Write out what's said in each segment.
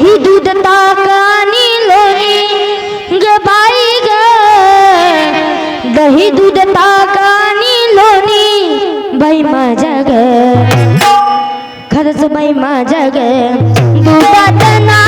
ही दूध ताकानी आणि लोणी ग ग. दही दूध ताकानी लोनी लोणी बाई माझ्या ग. खरंच बाई माझ्या ग. दुधात ना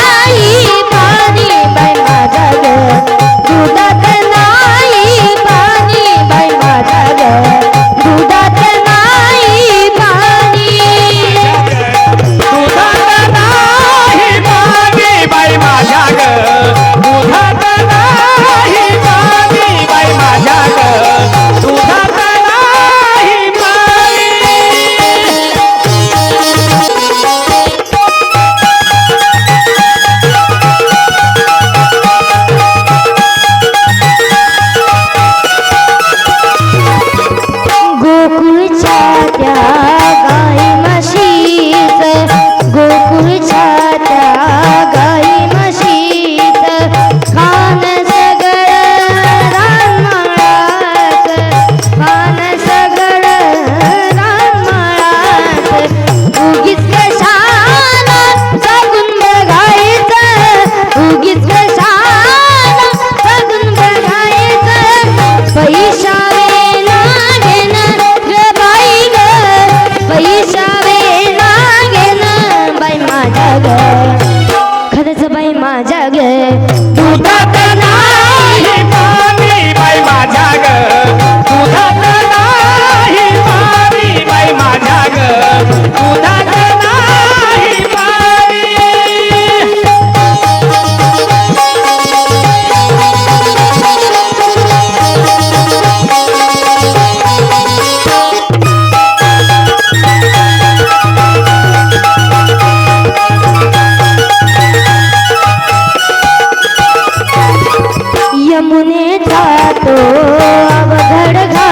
நாடகம் यमुनेचा तो अवघड घा